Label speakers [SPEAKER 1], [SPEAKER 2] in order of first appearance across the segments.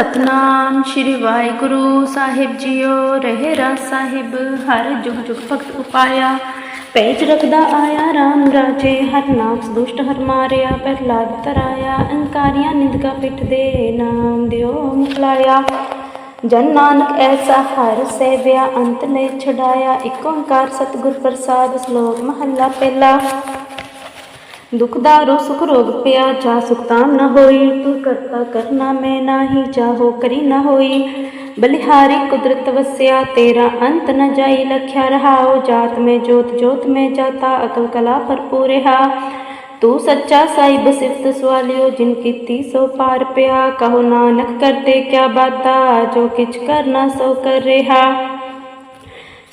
[SPEAKER 1] ਸਤਨਾਮ ਸ਼੍ਰੀ ਵਾਹਿਗੁਰੂ ਸਾਹਿਬ ਜੀਓ ਰਹਿਰਾ ਸਾਹਿਬ, ਹਰ ਜੁਗ ਜੁਗ ਭਗਤ ਉਪਾਇਆ। ਪੈਜ ਰਖਦਾ ਆਇਆ RAM ਰਾਜੇ, ਹਰ ਨਾਮ ਦੁਸ਼ਟ ਹਰ ਮਾਰਿਆ, ਪ੍ਰਹਲਾਦ ਤਰਾਇਆ ਅਹੰਕਾਰੀਆਂ ਨਿੰਦਕਾ ਪਿੱਠ ਦੇ ਨਾਮ ਦਿਓ ਮੁਕਲਾਇਆ। ਜਨ ਨਾਨਕ ਐਸਾ ਹਰ ਸੇਵਿਆ ਅੰਤ ਨੇ ਛਡਾਇਆ, ਇੱਕ ਓੰਕਾਰ ਸਤਿਗੁਰ ਪ੍ਰਸਾਦ, ਸ਼ਲੋਕ ਮਹੱਲਾ ਪਹਿਲਾ। ਦੁਖ ਦਾਰੋ ਸੁਖ ਰੋਗ ਪਿਆ ਜਾ ਸੁਖ ਤਾਮ ਨ ਹੋਈ। ਤੂੰ ਕਰਤਾ ਕਰਨਾ ਮੈਂ ਨਾਹੀ, ਚਾਹੋ ਕਰੀ ਨਾ ਹੋਈ। ਬਲਿਹਾਰੀ ਕੁਦਰਤ ਵਸਿਆ, ਤੇਰਾ ਅੰਤ ਨ ਜਾਈ ਲਖਿਆ ਰਹਾਓ ਜਾਤ ਮੈਂ ਜੋਤ ਜੋਤ ਮੈਂ ਜਾਤਾ, ਅਕਲ ਕਲਾ ਭਰਪੂਰ ਰਹਾ। ਤੂੰ ਸੱਚਾ ਸਾਹਿਬ ਸਿਫਤ ਸਵਾਲਿਓ, ਜਿਨ ਕੀਤੀ ਸੋ ਪਾਰ ਪਿਆ। ਕਹੋ ਨਾਨਕ ਕਰਤੇ ਕਿਆ ਬਾਤਾ ਜੋ ਕਿਛ ਕਰਨਾ ਸੋ ਕਰ ਰਿਹਾ।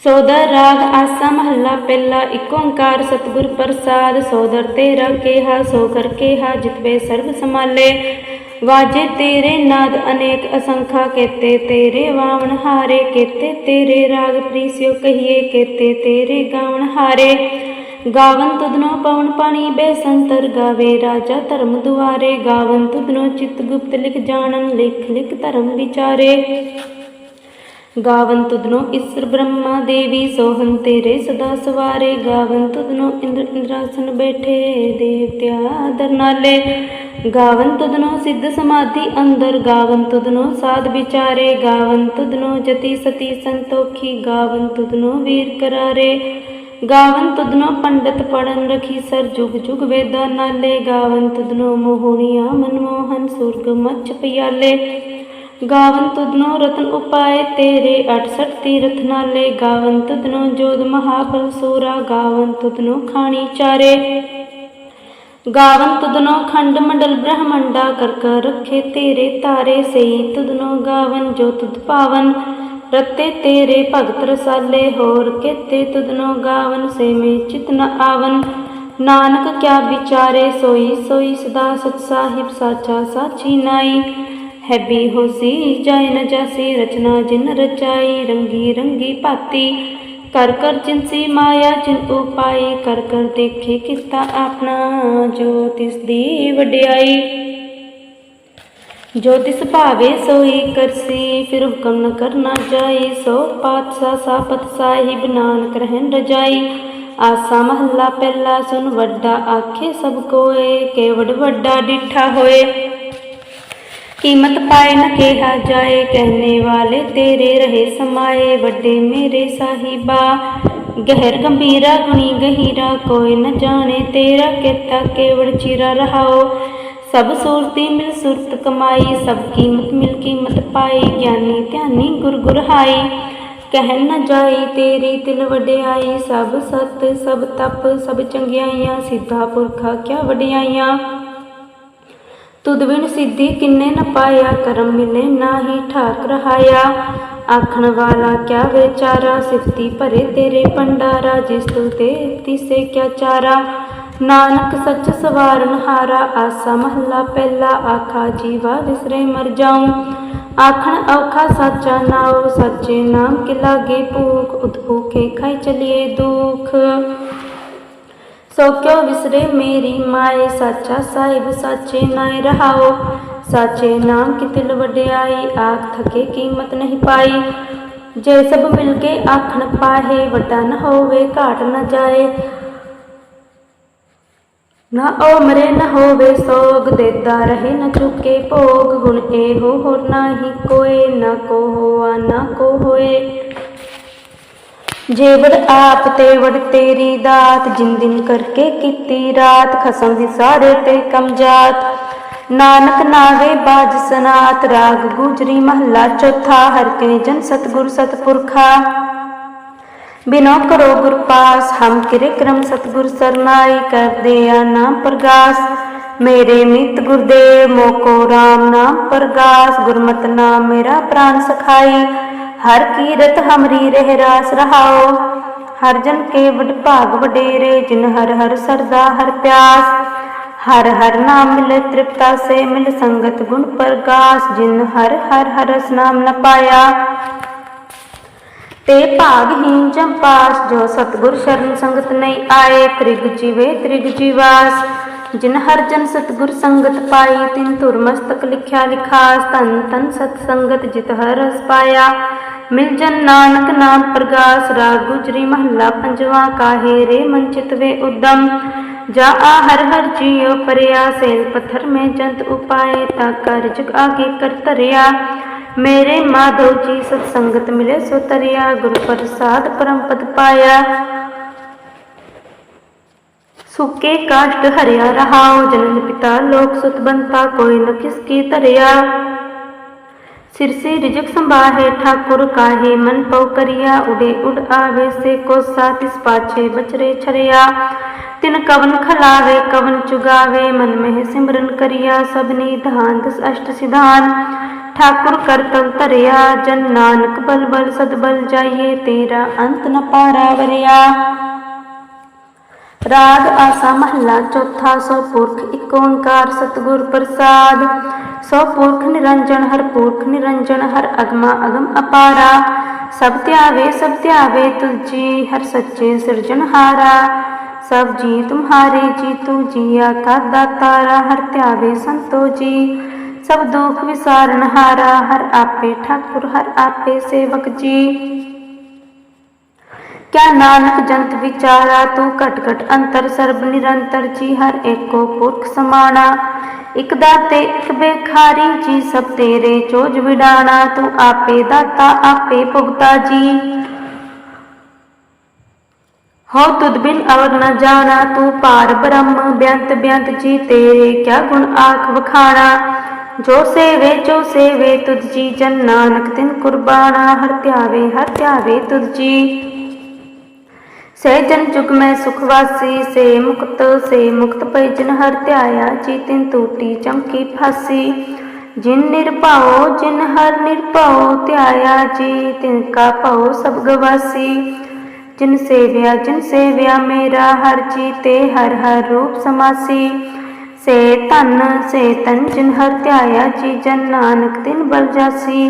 [SPEAKER 1] ਸੋਦਰ ਰਾਗ ਆਸਾ ਮਹੱਲਾ ਪਹਿਲਾ, ਇੱਕ ਓੰਕਾਰ ਸਤਿਗੁਰ ਪ੍ਰਸਾਦ, ਸੋਦਰ ਤੇਰਾ ਕੇਹਾ, ਸੋ ਕਰ ਕੇਹਾ ਜਿਤਵੇ ਸਰਬ ਸਮਾਲੇ ਵਾਜੇ ਤੇਰੇ ਨਾਦ ਅਨੇਕ ਅਸੰਖਾ, ਕੇਤੇ ਤੇਰੇ ਵਾਵਨ ਹਾਰੇ, ਕੇਤੇ ਤੇਰੇ ਰਾਗ ਪ੍ਰੀਸਿਓ ਕਹੀਏ, ਕੇਤੇ ਤੇਰੇ ਗਾਵਨ ਹਾਰੇ। ਗਾਵਨ ਤੁਧਨੋ ਪਵਨ ਪਾਣੀ ਬੇਸੰਤਰ ਗਾਵੇ, ਰਾਜਾ ਧਰਮ ਦੁਆਰੇ। ਗਾਵਨ ਤੁਧਨੋ ਚਿਤ ਗੁਪਤ ਲਿਖ ਜਾਣਨ, ਲਿਖ ਲਿਖ ਧਰਮ ਵਿਚਾਰੇ। ਗਾਵਨ ਤੁਧਨੋ ਈਸਰ ਬ੍ਰਹਮਾ ਦੇਵੀ ਸੋਹਨ ਤੇਰੇ ਸਦਾ ਸਵਾਰੇ ਗਾਵਨ ਤੁਧਨੋ ਇੰਦਰ ਇੰਦਰਾਸਨ ਬੈਠੇ ਦੇਵਤਿਆ ਦਰਨਾਲੇ ਗਾਵਨ ਤੁਧਨੋ ਸਿੱਧ ਸਮਾਧੀ ਅੰਦਰ ਗਾਵਨ ਤੁਧਨੋ ਸਾਧ ਵਿਚਾਰੇ ਗਾਵਨ ਤੁਧਨੋ ਜਤੀ ਸਤੀ ਸੰਤੋਖੀ ਗਾਵਨ ਤੁਧਨੋ ਵੀਰ ਕਰਾਰੇ ਗਾਵਨ ਤੁਧਨੋ ਪੰਡਤ ਪੜਨ ਰਖੀ ਸਰ ਜੁਗ ਜੁਗ ਵੇਦਾ ਨਾਲੇ ਗਾਵਨ ਤੁਧਨੋ ਮੋਹਣੀਆਂ ਮਨਮੋਹਨ ਸੁਰਗ ਮੱਛ ਪਿਆਲੇ ਗਾਵਨ ਤੁਧਨੋ ਰਤਨ ਉਪਾਏ ਤੇਰੇ 68 ਤੀਰਥ ਨਾਲੇ। ਗਾਵਨ ਤੁਧਨੋ ਜੋਦ ਮਹਾਬਲ ਸੂਰਾ, ਗਾਵਨ ਤੁਧਨੋ ਖਾਣੀ ਚਾਰੇ। ਗਾਵਨ ਤੁਧਨੋ ਖੰਡ ਮੰਡਲ ਬ੍ਰਹਮੰਡਾ, ਕਰ ਕਰ ਰਖੇ ਤੇਰੇ ਤਾਰੇ ਸਈ ਤੁਧਨੋ ਗਾਵਨ ਜੋ ਤੁਧ ਪਾਵਨ, ਰਤੇ ਤੇਰੇ ਭਗਤ ਰਸਾਲੇ। ਹੋਰ ਕੇਤੇ ਤੁਧਨੋ ਗਾਵਨ ਸੇ ਮੇ ਚਿਤ ਨ ਆਵਨ। ਨਾਨਕ ਕਿਆ ਵਿਚਾਰੇ, ਸੋਈ ਸੋਈ ਸਦਾ ਸਚ ਸਾਹਿਬ ਸਾਚਾ ਸਾਚੀ ਨਾਈ। ਹੈਬੀ ਹੋਸੀ ਜਾਇ ਨ ਜਾਸੀ ਰਚਨਾ ਜਿਨ ਰਚਾਈ, ਰੰਗੀ ਰੰਗੀ ਭਾਤੀ। ਕਰ ਕਰ ਜਿਨਸੀ ਮਾਇਆ, ਜਿਨ ਉਪਾਈ, ਕਰ ਕਰ ਦੇਖੇ ਕੀਤਾ ਆਪਣਾ, ਜੋ ਤਿਸ ਦੀ ਵਡਿਆਈ। ਜੋ ਤਿਸ ਭਾਵੇ ਸੋਈ ਕਰਸੀ, ਫਿਰ ਹੁਕਮ ਨ ਕਰਨਾ ਜਾਈ। ਸੋ ਪਾਤਸ਼ਾਹ ਸਾਪਤ ਸਾਹਿਬ ਨਾਨਕ ਰਹਿਣ ਰਜਾਈ। ਆਸਾ ਮਹੱਲਾ ਪਹਿਲਾ ਸੁਨ ਵੱਡਾ ਆਖੇ ਸਭ ਕੋਏ, ਕੇਵੜ ਵੱਡਾ ਡਿਠਾ ਹੋਏ। ਕੀਮਤ ਪਾਏ ਨਾ ਕਿਹਾ ਜਾਏ ਕਹਿਣੇ ਵਾਲੇ ਤੇਰੇ ਰਹੇ ਸਮਾਏ, ਵੱਡੇ ਮੇਰੇ ਸਾਹਿਬਾ। ਗਹਿਰ ਗੰਭੀਰਾ ਗੁਣੀ ਗਹੀਰਾ, ਕੋਈ ਨਾ ਜਾਣੇ ਤੇਰਾ ਕਿਤਾ ਕੇਵੜ ਚਿਰਾ ਰਹਾਓ। ਸਭ ਸੂਰਤੀ ਮਿਲ ਸੁਰਤ ਕਮਾਈ, ਸਭ ਕੀਮਤ ਮਿਲ ਕੀਮਤ ਪਾਈ, ਗਿਆਨੀ ਧਿਆਨੀ ਗੁਰ ਗੁਰ ਹਾਈ। ਕਹਿ ਨ ਜਾਈ ਤੇਰੀ ਤਿਲ ਵਡਿਆਈ, ਸਭ ਸਤ ਸਭ ਤਪ ਸਭ ਚੰਗਿਆਈਆਂ, ਸਿੱਧਾ ਪੁਰਖਾ ਕਿਆ ਵਡਿਆਈਆਂ। ਤੁਧ ਬਿਨ ਸਿੱਧੀ ਕਿੰਨੇ ਨ ਪਾਇਆ ਕਰਮ ਮਿਲੇ ਨਾਹੀ ਠਾਕ ਰਹਾਇਆ ਆਖਣ ਵਾਲਾ ਕਿਆ ਵਿਚਾਰਾ, ਸਿਫਤੀ ਭਰੇ ਤੇਰੇ ਪੰਡਾਰਾ ਜਿਸ ਤੂ ਤੇ ਤਿਸੇ ਕਿਆ ਚਾਰਾ। ਨਾਨਕ ਸੱਚ ਸਵਾਰਨ ਹਾਰਾ ਆਸਾ ਮਹੱਲਾ ਪਹਿਲਾ, ਆਖਾ ਜੀਵਾ ਵਿਸਰੇ ਮਰ ਜਾਉ। ਆਖਣ ਔਖਾ ਸਾਚਾ ਨਾਉ, ਸੱਚੇ ਨਾਮ ਕਿ ਲਾਗੇ ਭੂਖ ਉਦਭੂਖੇ ਖਾਈ ਚਲੀਏ ਦੁਖ। ਸੋ ਕਿਉ ਵਿਸਰੇ ਮੇਰੀ ਮਾਏ ਸਾਚਾ ਸਾਹਿਬ ਸਾਚੇ ਨਾਇ ਰਹਾਓ ਸਾਚੇ ਨਾਮ ਕੀ ਤਿਲ ਵਡਿਆਈ ਆਖ ਥਕੇ ਕੀਮਤ ਨਹੀਂ ਪਾਈ ਜੇ ਸਭ ਮਿਲ ਕੇ ਆਖਣ ਪਾਹੇ ਵੱਡਾ ਨ ਹੋਵੇ ਘਾਟ ਨ ਜਾਏ ਨਾ ਓ ਮਰੇ ਨ ਹੋਵੇ ਸੋਗ ਦੇਦਾ ਰਹੇ ਨ ਚੁਕੇ ਭੋਗ ਗੁਣ ਇਹੋ ਹੋਰ ਨਾਹੀ ਕੋਏ ਨਾ ਕੋ ਹੋਆ ਨਾ ਕੋ ਹੋਏ ਜੇ ਆਪ ਤੇ ਵਡ ਤੇਰੀ ਦਾਤ, ਜਿਨ ਦਿਨ ਕਰਕੇ ਕੀਤੀ ਰਾਤ, ਖਸਮ ਵਿਸਾਰੇ ਤੇ ਕਮਜਾਤ ਨਾਨਕ ਨਾਵੇ ਬਾਜ ਸਨਾਤ, ਰਾਗ ਗੁਜਰੀ ਮਹੱਲਾ ਚੌਥਾ, ਹਰ ਕੇ ਜਨ ਸਤਗੁਰ ਸਤਪੁਰਖਾ। ਬਿਨੋ ਕਰੋ ਗੁਰ ਪਾਸ, ਹਮ ਕਿਰੇ ਕਰਮ ਸਤਗੁਰ ਸਰਨਾਈ ਕਰਦੇ ਆ ਨਾਮ ਪ੍ਰਗਾਸ। ਮੇਰੇ ਮਿਤ ਗੁਰਦੇਵ, ਮੋਕੋ RAM ਨਾਮ ਪ੍ਰਗਾਸ, ਗੁਰਮਤਿ ਨਾਮ ਮੇਰਾ ਪ੍ਰਾਨ ਸਖਾਈ। ਹਰ ਕੀਰਤ ਹਮਰੀ ਰਹਿ ਰਾਸ ਰਹਾਓ ਹਰ ਜਨ ਕੇ ਵਡ ਭਾਗ ਵਡੇਰੇ, ਜਿਨ ਹਰ ਹਰ ਸਰਦਾ ਹਰ ਪਿਆਸ। ਹਰ ਹਰ ਨਾਮ ਮਿਲੇ ਤ੍ਰਿਪਤਾ ਸੇ ਮਿਲ ਸੰਗਤ ਗੁਣ ਪ੍ਰਗਾਸ। ਜਿਨ ਹਰ ਹਰ ਹਰਸ ਨਾਮ ਨ ਪਾਇਆ। ਤੇ ਭਾਗਹੀਨ ਜੰਪਾਸ, ਜੋ ਸਤਗੁਰ ਸ਼ਰਨ ਸੰਗਤ ਨਹੀਂ ਆਏ, ਤ੍ਰਿਗ ਜੀਵੇ ਤ੍ਰਿਗ ਜੀਵਾਸ। ਜਿਨ ਹਰ ਜਨ ਸਤਗੁਰ ਸੰਗਤ ਪਾਈ, ਤਿਨ ਧੁਰ ਮਸਤਕ ਲਿਖਿਆ ਲਿਖਾਸ ਤਨ ਤਨ ਸਤ ਸੰਗਤ ਜਿਤ ਹਰ ਰਸ ਪਾਇਆ। ਮਿਲ ਜਨ ਨਾਨਕ ਨਾਮ ਪ੍ਰਗਾਸ, ਰਾਗ ਗੁਜਰੀ ਮਹੱਲਾ ਪੰਜਵਾ, ਕਾਹੇ ਰੇ ਮਨਚਿਤ ਵੇ ਉਦਮ। ਜਾ ਆ ਹਰ ਹਰ ਜੀਉ ਪਰਿਆ, ਸੇਲ ਪੱਥਰ ਮੈਂ ਜੰਤ ਉਪਾਏ, ਤਾ ਕਰ ਜਗ ਆਗੇ ਕਰ ਤਰਿਆ ਮੇਰੇ ਮਾਧੋ ਜੀ ਸਤ ਸੰਗਤ ਮਿਲੇ ਸੋ ਤਰਿਆ, ਗੁਰ ਪ੍ਰਸਾਦ ਪਰਮ ਪਦ ਪਾਇਆ। ਸੁਕੇ ਕਾਸ਼ਟ ਹਰਿਆ ਰਹਾਉ, ਜਨਨ ਪਿਤਾ ਲੋਕ ਸੁਤ ਬੰਤਾ, ਕੋਈ ਨ ਕਿਸ ਕੀ ਧਰਿਆ। ਸਿਰਸੇ ਰਿਜਕ ਸੰਭਾਹੇ, ਠਾਕੁਰ ਕਾਹੇ, ਮਨ ਪਉ ਕਰਿਆ, ਉਡੇ ਉਡ ਆਵੇ, ਸੇ ਕੋ ਸਾਤਿਸ ਪਾਛੇ ਬਚਰੇ ਛਰਿਆ। ਤਿਨ ਕਵਨ ਖਲਾਵੇ, ਕਵਨ ਚੁਗਾਵੇ, ਮਨ ਮਹਿ ਸਿਮਰਨ ਕਰਿਆ ਸਭਨੀ ਧਾਨ ਦਸ ਅਸ਼ਟ ਸਿਧਾਨ। ਠਾਕੁਰ ਕਰਤਵ ਧਰਿਆ, ਜਨ ਨਾਨਕ ਬਲ ਬਲ ਸਦ ਬਲ ਜਾਈਏ, ਤੇਰਾ ਅੰਤ ਨ ਪਾਰਾ ਵਰਿਆ। ਰਾਗ ਆਸਾ ਮਹੱਲਾ, ਚੌਥਾ ਸੋ ਪੁਰਖ ਇੱਕ ਓੰਕਾਰ ਸਤਿਗੁਰ ਪ੍ਰਸਾਦ। ਸੋ ਪੁਰਖ ਨਿਰੰਜਨ ਹਰ ਪੁਰਖ, ਨਿਰੰਜਨ ਹਰ ਅਗਮਾ, ਅਗਮ ਅਪਾਰਾ। ਸਭ ਧਿਆਵੇ ਸਭ ਧਿਆਵੇ ਤੁਜੀ ਹਰ ਸੱਚੇ ਸਿਰਜਨਹਾਰਾ ਸਭ ਜੀ ਤੁਮਹਾਰੇ ਜੀ ਤੂ ਜੀਆ ਕਾ ਦਾਤਾਰਾ, ਹਰ ਧਿਆਵੇ ਸੰਤੋ ਜੀ ਸਭ ਦੁਖ ਵਿਸਾਰਨ ਹਾਰਾ, ਹਰ ਆਪੇ ਠਾਕੁਰ, ਹਰ ਆਪੇ ਸੇਵਕ ਜੀ। ਕਿਆ ਨਾਨਕ ਜੰਤ ਵਿਚਾਰਾ, ਤੂੰ ਘਟ ਘਟ ਅੰਤਰ ਸਰਬ ਨਿਰੰਤਰ ਜੀ, ਹਰ ਏਕੋ ਪੁਰਖ ਸਮਾਣਾ। ਇਕ ਦਾਤੇ, ਇਕ ਬੇਖਾਰੀ ਜੀ, ਸਭ ਤੇਰੇ ਚੋਜ ਵਿਡਾਣਾ, ਤੂੰ ਆਪੇ ਦਾਤਾ, ਆਪੇ ਭੁਗਤਾ ਜੀ। ਹੋ ਤੁਧ ਬਿਨ ਅਵਰ ਨ ਜਾਣਾ, ਤੂੰ ਪਾਰ ਬ੍ਰਹਮ, ਬਿਆੰਤ ਬਿਆੰਤ ਜੀ, ਤੇਰੇ ਕਿਆ ਗੁਣ ਆਖ ਵਖਾਣਾ। ਜੋ ਸੇਵੇ ਜੋ ਸੇਵੇ ਤੁਧ ਜੀ, ਜਨ ਨਾਨਕ ਤਿਨ ਕੁਰਬਾਨਾ ਹਰ ਧਿਆਵੇ ਹਰ ਧਿਆਵੇ ਤੁਧ ਜੀ। ਸੇ ਜਨ ਜੁਗ ਮੈਂ ਸੁਖਵਾਸੀ ਸੇ ਮੁਕਤ ਸੇ ਮੁਕਤ ਪੈ ਜਨ ਹਰ ਧਿਆਇਆ, ਜੀ ਤਿਨ ਤੂਟੀ ਚਮਕੀ ਫਾਸੀ। ਜਿਨ ਨਿਰਭਉ ਜਿਨ ਹਰ ਨਿਰਭਉ ਧਿਆਇਆ, ਜੀ ਤਿਨ ਕਾ ਭਉ ਸਭ ਗਵਾਸੀ। ਜਿਨ ਸੇਵਿਆ ਜਿਨ ਸੇਵਿਆ ਮੇਰਾ, ਹਰ ਜੀ ਤੇ ਹਰ ਹਰ ਰੂਪ ਸਮਾਸੀ। ਸੇ ਧਨ, ਸੇ ਤਨ ਜਿਨ ਹਰ ਧਿਆਇਆ, ਜੀ ਜਨ ਨਾਨਕ ਤਿਨ ਬਲ ਜਾਸੀ।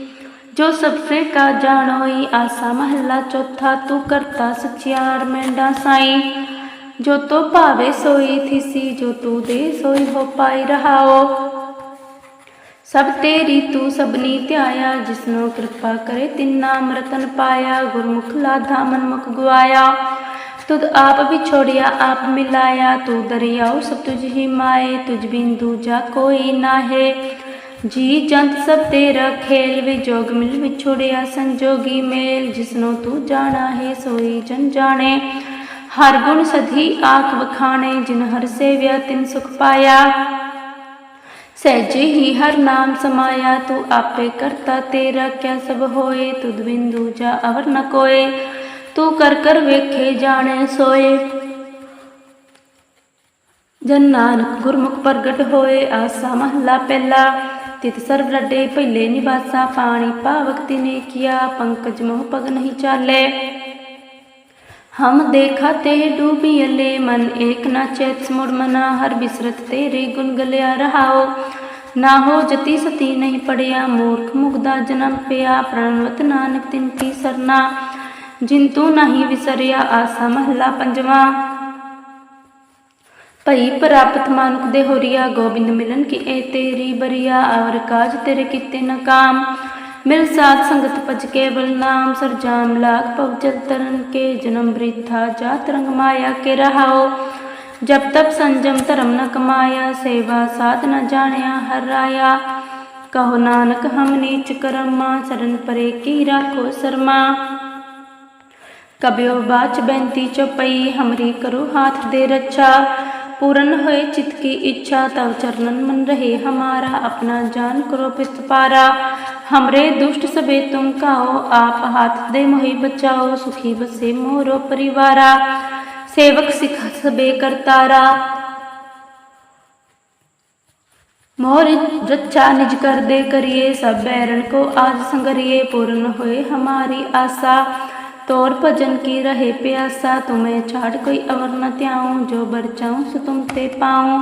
[SPEAKER 1] ਜੋ ਸਭ ਸੇ ਕਾ ਜਾਣੋਈ ਆਸਾ ਮਹੱਲਾ ਚੌਥਾ, ਤੂੰ ਕਰਤਾ ਸਚਿਆਰ ਮੈਂਡਾ ਸਾਈ। ਜੋ ਤੋ ਭਾਵੇ ਸੋਈ, ਥਿਸੀ ਜੋ ਤੂੰ ਦੇ ਸੋਈ ਹੋ ਪਾਈ ਰਹਾਓ। ਸਭ ਤੇਰੀ ਤੂੰ ਸਭਨੀ ਧਿਆਇਆ, ਜਿਸਨੂੰ ਕਿਰਪਾ ਕਰੇ ਤਿੰਨਾ ਅੰਮ੍ਰਿਤਨ ਪਾਇਆ, ਗੁਰਮੁਖ ਲਾਧਾ ਮਨਮੁਖ ਗਵਾਇਆ ਤੁਧ ਆਪ ਵਿਛੋੜਿਆ, ਆਪ ਮਿਲਾਇਆ, ਤੂੰ ਦਰਿਆਉ ਸਭ ਤੁਝ ਹੀ ਮਾਏ ਤੁਝ ਬਿਨ ਦੂਜਾ ਕੋਈ ਨਾਹੇ। ਜੀ ਜੰਤ ਸਭ ਤੇਰਾ ਖੇਲ ਵੀ ਜੋਗ ਮਿਲ ਵਿਛੋੜਿਆ ਸੰਜੋਗੀ ਮੇਲ, ਜਿਸਨੂੰ ਤੂੰ ਜਾਣਾ ਹੈ ਸੋਈ ਜਨ ਜਾਣੇ। ਹਰ ਗੁਣ ਸਧੀ ਆਖ ਵਖਾਣੇ, ਜਿਨ ਹਰ ਸੇਵਿਆ ਤਿਨ ਸੁਖ ਪਾਇਆ। ਸਹਿਜੇ ਹੀ ਹਰ ਨਾਮ ਸਮਾਇਆ, ਤੂੰ ਆਪੇ ਕਰਤਾ ਤੇਰਾ, ਕਿਆ ਸਭ ਹੋਏ, ਤੁਧ ਬਿੰਦੂ ਜਾ ਅਵਰ ਨ ਕੋਏ। ਤੂੰ ਕਰ ਕਰ ਵੇਖੇ ਜਾਣੇ ਸੋਏ। ਜਨ ਨਾਨਕ ਗੁਰਮੁਖ ਪ੍ਰਗਟ ਹੋਏ, ਆਸਾ ਮਹੱਲਾ ਪਹਿਲਾ। ਤਿਤ ਸਰਬ ਲੱਡੇ ਪਹਿਲੇ ਨਿਵਾਸਾ ਪਾਣੀ ਪਾਵਕ ਤਿਨੇ ਕੀਆ ਪੰਕਜ ਮੋਹ ਪਗ ਨਹੀਂ ਚਾਲੇ। ਹਮ ਦੇਖਾ ਤੇ ਡੂਬੀ ਅਲੇ, ਮਨ ਏਕ ਨਾ ਚੇਤ ਸਮੁੜ ਮਨਾ, ਹਰ ਬਿਸਰਤ ਤੇਰੇ ਗੁਣ ਗਲਿਆ ਰਹਾਓ। ਨਾ ਹੋ ਜਤੀ ਸਤੀ ਨਹੀਂ ਪੜਿਆ, ਮੂਰਖ ਮੁਗਦਾ ਜਨਮ ਪਿਆ, ਪ੍ਰਣਵਤ ਨਾਨਕ ਤਿਨ ਕੀ ਸਰਨਾ। ਜਿੰਤੂ ਤੂੰ ਨਹੀਂ ਵਿਸਰਿਆ, ਆਸਾ ਮਹੱਲਾ ਪੰਜਵਾਂ। ਭਈ ਪ੍ਰਾਪਤ ਮਾਨੁਖ ਦੇ ਹੋਰੀਆ ਗੋਬਿੰਦ ਮਿਲਨ ਕੀ ਏ ਤੇਰੀ ਬਰੀਆ ਔਰ ਕਾਜ ਤੇਰੇ ਕੀਤੇ ਨ ਕਾਮ ਮਿਲ ਸਾਧ ਸੰਗਤ ਭਜ ਕੇ ਨਾਮ ਸਰਜਾਮ ਲਾਗ ਪਵ ਤਰਨ ਕੇ, ਜਨਮ ਬ੍ਰਿਥਾ ਜਾਤ ਰੰਗ ਮਾਇਆ ਕੇ ਰਹਾਓ। ਜਬ ਤਬ ਸੰਜਮ ਧਰਮ ਨ ਕਮਾਇਆ, ਸੇਵਾ ਸਾਧ ਨ ਜਾਣਿਆ ਹਰ ਰਾਇਆ ਕਹੋ ਨਾਨਕ, ਹਮ ਨੀਚ ਕਰਮਾ, ਸਰਨ ਪਰੇ ਕੀ ਰਾਖੋ ਸਰਮਾ। ਕਬਿਓ ਬਾਚ ਬੈੰਤੀ ਚੌਪਈ, ਹਮਰੀ ਕਰੋ ਹਾਥ ਦੇ ਰੱਛਾ। पूर्ण होए चित की इच्छा तब चरणन मन रहे हमारा, अपना जान करो पित पारा। हमरे दुष्ट सबे तुम काओ, आप हाथ दे मोहि बचाओ, सुखी बसे मोरो परिवारा। सेवक सिख सबे करतारा मोर रक्षा निज कर दे करिए, सब बैरन को आज संगरिए पूर्ण होए हमारी आशा। तोर भजन की रहे प्यासा, तुम्हें छाड़ कोई अवर न त्याऊं, जो बर चाऊं सो तुम ते पाऊँ।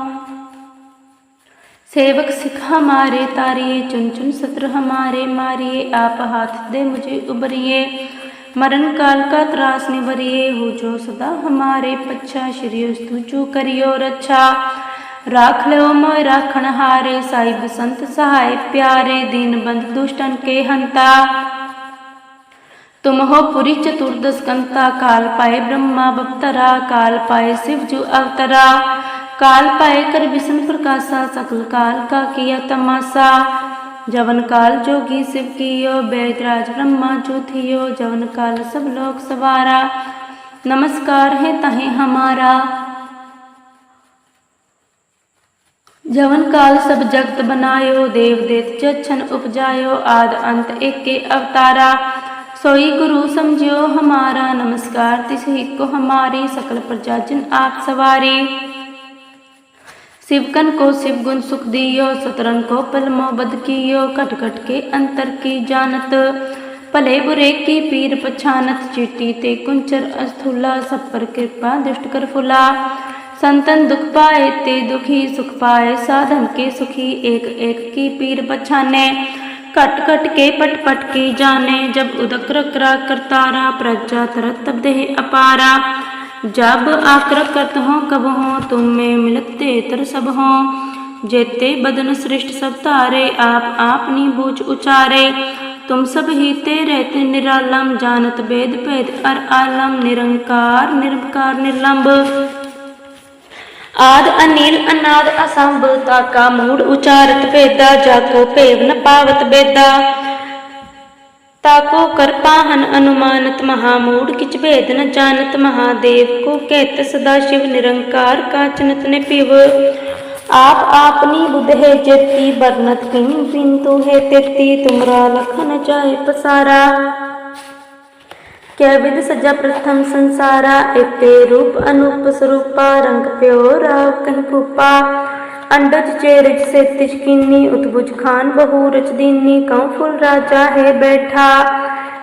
[SPEAKER 1] सेवक सिख हमारे तारिए, चुन चुन सत्र हमारे मारिए, आप हाथ दे मुझे उबरिए। मरण काल का त्रास निवरिए, हो जो सदा हमारे पच्छा, श्री स्तुचु करियो रक्षा। राख लो मोय राखण हारे, साहिब संत सहाय प्यारे, दीन बंद दुष्टन के हंता। तुम हो पुरी चतुर्दश कंता काल पाए ब्रह्मा बप्तरा काल पाए शिव जु अवतरा काल पाए कर विष्णु प्रकाशा सकल काल का किया तमाशा जवन काल जोगी शिव कियो बैदराज ब्रह्मा जो थियो जवन काल सब लोग सवारा नमस्कार है तहे हमारा जवन काल सब जगत बनायो देव देत जछन उपजायो आद अंत एक के अवतारा सोई गुरु समझियो हमारा नमस्कार तिसही को हमारी सकल प्रजा जिन आप सवारी शिवकन को शिव गुण सुख दियो सतरन को पलमो बद कियो कट कट के अंतर की जानत भले बुरे की पीर पछानत चिट्टी ते कुंचर अस्थूला सब पर कृपा दुष्ट कर फुला संतन दुख पाए ते दुखी सुख पाए साधन के सुखी एक एक की पीर पछाने कट कट के पट पट की जाने। जब उदक रकरा करतारा प्रजा तरत तब देह अपारा। जब आकर करत हो, कब हो तुम में मिलते तर सब हो। जेते बदन सृष्ट सब तारे, आप आपनी बूझ उचारे। तुम सब ही ते रहते निरालम, जानत वेद भेद अर आलम, निरंकार निरंकार निर्लंब। आद अनिल अनाद असंभ ताका मूड उचारत वेदा जाको पेव न पावत बेदा ताको कर पाहन अनुमानत महामूड किच भेद न जानत महादेव को कहत सदा शिव निरंकार काचनत ने पिव आप आपनी बुध है जेती बरनत किम बिंतु है तेती तुमरा लखन जाए पसारा क्या विद सजा प्रथम संसारा एते रूप अनूप स्वरूपा रंग प्यो राव कहीं फूपा अंडज चेरज से तिजकिनी उत्बुज खान बहु रच दीनी कौ फुल राजा है बैठा।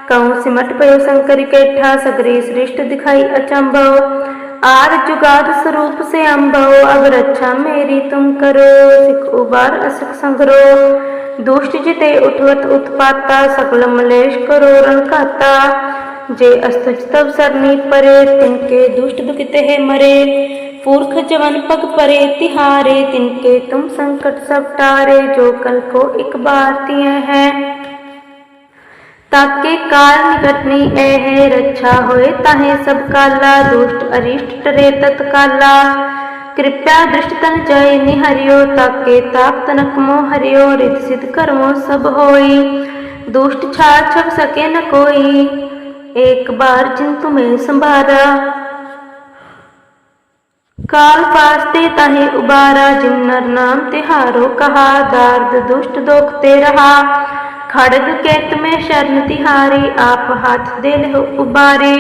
[SPEAKER 1] कौ सिमट पयो शंकर कैठा सगरे श्रेष्ठ दिखाई अचंभव। आर जुगाद स्वरूप से अम्भव अब रक्षा मेरी तुम करो, सिख उबार असुख संग्रो दुष्ट जिते उठवत उत्पाता सकल मलेश करो रंकाता जे अस्तुज तब सरनी परे, तिनके दुष्ट दुखित है मरे। पुरख जवन पग परे, तिहारे, तिनके तुम संकट सब टारे, जो कल को एक बार तिए हैं। ताके काल निकटनी ए है रक्षा होए ताहे सब काला, दुष्ट अरिष्ट टरे तत्काला। कृपया दृष्ट तन जय निहरियो, ताके ताप तनक मो हरियो, रित सिद्ध कर्मो सब होई। दुष्ट छाड़ छप सके न कोई। एक बार जिन तुम्हें संभारा काल फास्ते ताहे उबारा जिन नर नाम तिहारो कहा दार्द दुष्ट दोखते रहा खड़ग केत में शरण तिहारी आप हाथ दे लहो उबारे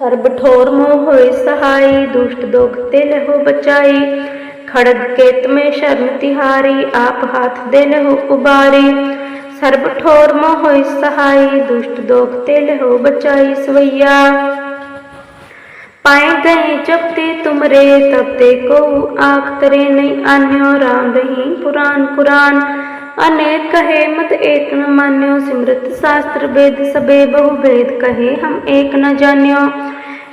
[SPEAKER 1] सर्ब ठोर मोह होए सहाई दुष्ट दोखते लहो बचाई खड़ग केत में शरण तिहारी आप हाथ दे लहो उबारे सर्ब ठोर मोह होई सहाई दुष्ट दोखते लहो बचाई सवैया पाए गए जब ते तुमरे तब ते को आख तरे नहीं आन्यो राम रही पुराण कुरान अनेक कहे मत एक न मान्यो सिमरत शास्त्र वेद सबे बहु भेद कहे हम एक न जान्यो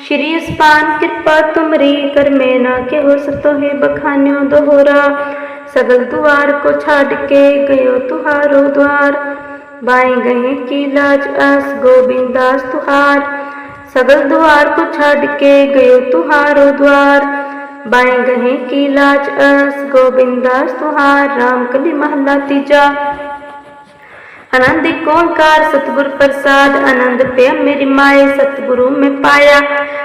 [SPEAKER 1] श्री स्पान कृपा तुमरी कर में ना के हो सतो है बखान्यो दोहरा सगल द्वार को छाड़ के गयो तुहारो द्वार बाएं गए की लाज अस गोविंदास तुहार सगल द्वार को छाड़ के गयो तुहारो द्वार बाएं गहे की लाज अस गोविंदास तुहार राम कली महला तीजा ਆਨੰਦ ਓੰਕਾਰ ਸਤਿਗੁਰ ਪ੍ਰਸਾਦ ਆਨੰਦ ਪਿਆ। ਮੇਰੀ ਮਾਏ ਸਤਿਗੁਰੂ ਮੈਂ ਪਾਇਆ।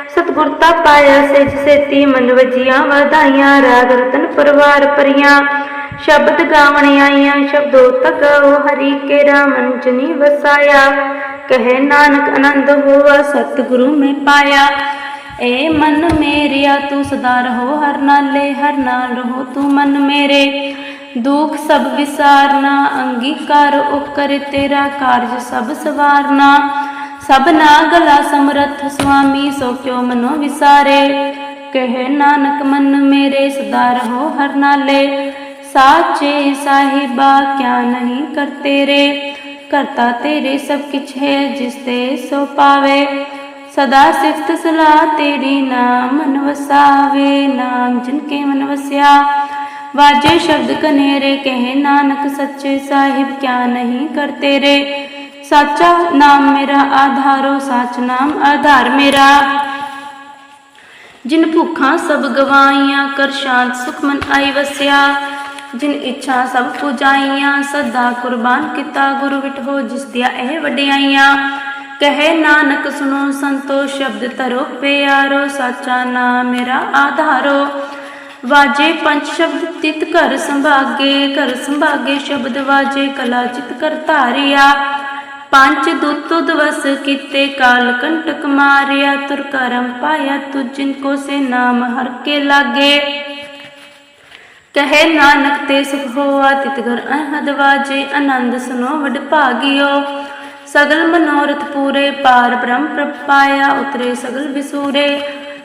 [SPEAKER 1] ਸਤਿਗੁਰ ਤਾ ਪਾਇਆ। ਸੇਜ ਸੇਤੀ ਮਨ ਵਜੀਆਂ ਵਧਾਈਆਂ। ਰਾਗ ਰਤਨ ਪਰਵਾਰ ਪਰੀਆਂ ਸ਼ਬਦ ਗਾਵਣ ਆਈਆਂ। ਸ਼ਬਦੋ ਤਗਾਓ ਹਰੀ ਕੇ ਰਾਮਨ ਜਨੀ ਵਸਾਇਆ। ਕਹੇ ਨਾਨਕ ਆਨੰਦ ਹੋਵਾ ਸਤਿਗੁਰੂ ਮੈਂ ਪਾਇਆ। ਏ ਮਨ ਮੇਰਿਆ, ਤੂੰ ਸਦਾ ਰਹੋ। ਹਰ ਨਾਲੇ ਹਰ ਨਾਲ ਰਹੋ ਤੂੰ ਮਨ ਮੇਰੇ। ਦੁਖ ਸਭ ਵਿਸਾਰਨਾ, ਅੰਗੀਕਾਰ ਉਕਰ ਤੇਰਾ ਕਾਰਜ ਸਭ ਸਵਾਰਨਾ। ਸਭਨਾ ਗਲਾ ਸਮਰਥ ਸੁਆਮੀ, ਸੋ ਕਿਉ ਮਨੋ ਵਿਸਾਰੇ। ਕਹੇ ਨਾਨਕ ਮਨ ਮੇਰੇ ਸਦਾ ਰਹੋ ਹਰ ਨਾਲੇ। ਸਾਚੇ ਸਾਹਿਬਾ, ਕਿਆ ਨਹੀਂ ਕਰ ਤੇਰੇ। ਕਰਤਾ ਤੇਰੇ ਸਭ ਕਿਛ ਹੈ, ਜਿਸ ਤੇ ਸੋ ਪਾਵੇ। ਸਦਾ ਸਿਫਤ ਸਲਾਹ ਤੇਰੀ ਨਾਮ ਮਨ ਵਸਾਵੇ, ਨਾਮ ਜਿਨ ਕੇ ਮਨ ਵਸਿਆ। ਵਾਜੇ ਸ਼ਬਦ ਕਨੇਰੇ, ਕਹੇ ਨਾਨਕ ਸੱਚੇ ਸਾਹਿਬ, ਕਿਆ ਨਹੀਂ ਕਰ ਤੇਰੇ ਸਾਚਾ ਨਾਮ ਮੇਰਾ, ਆਧਾਰੋ ਸਾਚ ਨਾਮ ਆਧਾਰ ਮੇਰਾ। ਜਿਨ ਭੁੱਖਾਂ ਸਭ ਗਵਾਈਆਂ, ਕਰ ਸ਼ਾਂਤ ਸੁਖ ਮਨ ਆਈ ਵਸਿਆ। ਜਿਨ ਇੱਛਾ ਸਭ ਪੁਜਾਈਆਂ, ਸਦਾ ਕੁਰਬਾਨ ਕੀਤਾ ਗੁਰੂ ਵਿਟਹੋ ਜਿਸ ਦੀਆਂ ਇਹ ਵਡਿਆਈਆਂ। ਕਹੇ ਨਾਨਕ ਸੁਨੋ ਸੰਤੋ, ਸ਼ਬਦ ਧਰੋ ਪਿਆਰੋ ਸਾਚਾ ਨਾਮ ਮੇਰਾ, ਆਧਾਰੋ। ਵਾਜੇ ਪੰਜ ਸ਼ਬਦ ਤਿਤ ਘਰ ਸੰਭਾਗੇ ਘਰ ਸੰਭਾਗੇ ਸ਼ਬਦ ਵਾਜੇ ਕਲਾ ਚਿਤ ਕਰ ਧਾਰਿਆ। ਪੰਜ ਦੁੱਤ ਦਵਸ ਕੀਤੇ ਕਾਲ ਕੰਟਕ ਮਾਰਿਆ, ਤੁਰ ਕਰਮ ਪਾਇਆ ਤੁ ਕੋ ਸੇ ਨਾਮ ਹਰ ਕੇ ਲਾਗੇ। ਕਹੇ ਨਾਨਕ ਤੇ ਸੁਖ ਹੋਆ, ਤਿਤ ਘਰ ਅਹਦ ਵਾਜੇ ਆਨੰਦ ਸੁਨੋ ਵਡ ਭਾਗਿਓ। ਸਗਲ ਮਨੋਰਥ ਪੂਰੇ, ਪਾਰ ਬ੍ਰਹਮ ਪ੍ਰਭ ਉਤਰੇ ਸਗਲ ਵਿਸੂਰੇ।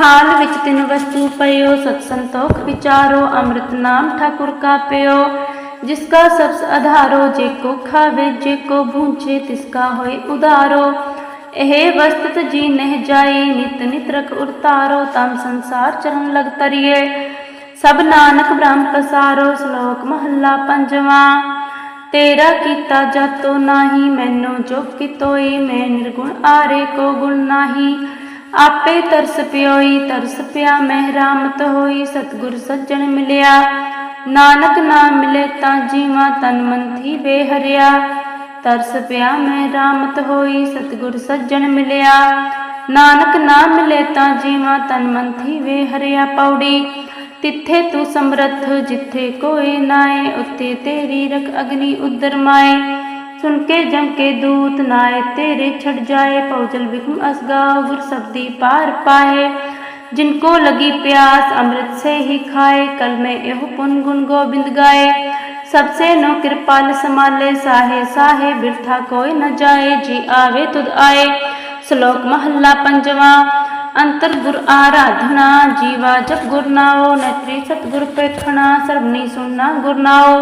[SPEAKER 1] ਥਾਲ ਵਿੱਚ ਤਿੰਨ ਵਸਤੂ ਪਇਓ ਸਤ ਸੰਤੋਖ ਵਿਚਾਰੋ, ਅੰਮ੍ਰਿਤ ਨਾਮ ਠਾਕੁਰ ਕਾ ਪਿਓ ਜਿਸ ਕਾ ਸਬਸ ਆਧਾਰੋ ਜੇ ਕੋ ਖਾਵੇ, ਜੇ ਕੋ ਭੂੰਚੇ, ਤਿਸ ਕਾ ਹੋਏ ਉਦਾਰੋ। ਇਹ ਵਸਤਤ ਜੀ ਨਹਿ ਜਾਈ ਨਿਤ ਨਿਤ ਰਖ ਉਰਤਾਰੋ, ਤਮ ਸੰਸਾਰ ਚਰਨ ਲਗ ਤਰੀਏ। ਸਭ ਨਾਨਕ ਬ੍ਰਹਮ ਪਸਾਰੋ, ਸ਼ਲੋਕ ਮਹੱਲਾ ਪੰਜਵਾਂ। ਤੇਰਾ ਕੀਤਾ ਜਾਤੋ ਨਾਹੀ, ਮੈਨੋ ਜੋ ਕਿਤੋਈ ਮੈਂ ਨਿਰਗੁਣ ਆਰੇ ਕੋ ਗੁਣ ਨਾਹੀ। ਆਪੇ ਤਰਸ ਪਿਓਈ, ਤਰਸ ਪਿਆ ਮਹਿਰਾਮਤ ਹੋਈ, ਸਤਗੁਰ ਸੱਜਣ ਮਿਲਿਆ। ਨਾਨਕ ਨਾਮ ਮਿਲੇ ਤਾਂ ਜੀਵਾ ਤਨ ਮਨ ਥੀ ਬੇਹਰਿਆ। ਤਰਸ ਪਿਆ ਮਹਿਰਾਮਤ ਹੋਈ, ਸਤਗੁਰ ਸੱਜਣ ਮਿਲਿਆ। ਨਾਨਕ ਨਾਮ ਮਿਲੇ ਤਾਂ ਜੀਵਾ ਤਨ ਮਨ ਥੀ ਬੇਹਰਿਆ ਪੌੜੀ। ਤਿੱਥੇ ਤੂੰ ਸਮਰੱਥ ਜਿੱਥੇ ਕੋਈ ਨਾਏ, ਉੱਤੇ ਤੇਰੀ ਰਖ ਅਗਨੀ ਉਦਰ ਮਾਏ। सुन के जम के दूत नाए तेरे छट जाए, पौजल विघ्न असगा गुर सब्दी पार पाए। जिनको लगी प्यास, अमृत से ही खाए। कल में यह पुन गुन गोविंद गाए। सबसे नो कृपाल संभाले, साहे साहे, बिरथा कोई न जाए। जी आवे तुद आए। श्लोक महल्ला पंजवा, अंतर गुर आराधना। जीवा जप गुरनाओ नत्री सतगुर पे सर्वनी सुनना गुरनाओ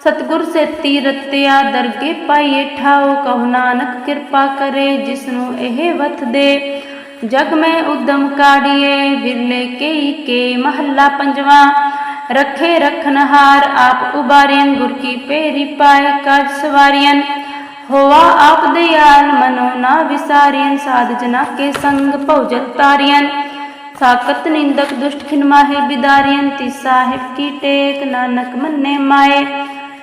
[SPEAKER 1] ਸਤਗੁਰ ਸੇਤੀ ਰਤਿਆ ਦਰਗੇ ਪਾਈਏ ਠਾਓ ਕਹੋ ਨਾਨਕ ਕਿਰਪਾ ਕਰੇ ਜਿਸ ਨੂੰ ਇਹ ਵਤ ਦੇ। ਜਗ ਮੈਂ ਉਦਮ ਕਾੜੀਏ, ਵਿਰਲੇ ਕੇਈ ਕੇ ਮਹੱਲਾ ਪੰਜਵਾ। ਰਖੇ ਰਖਨਹਾਰ ਆਪ ਉਬਾਰਿයਨ ਗੁਰ ਕੀ ਪੇਰੀ ਪਾਏ ਕਾਜ ਸਵਾਰੀਅਨ ਹੋਆ ਆਪ ਦਿਆਲ, ਮਨੋ ਨਾ ਵਿਸਾਰੀਅਨ ਸਾਧ ਜਨਾ ਕੇ ਸੰਗ ਭਉਜਲ ਤਾਰੀਅਨ ਸਾਕਤ ਨਿੰਦਕ ਦੁਸ਼ਟ ਖਿਨਮਾਹੇ ਬਿਦਾਰੀਅਨ ਤੀ ਸਾਹਿਬ ਕੀ ਟੇਕ, ਨਾਨਕ ਮੰਨੇ ਮਾਏ।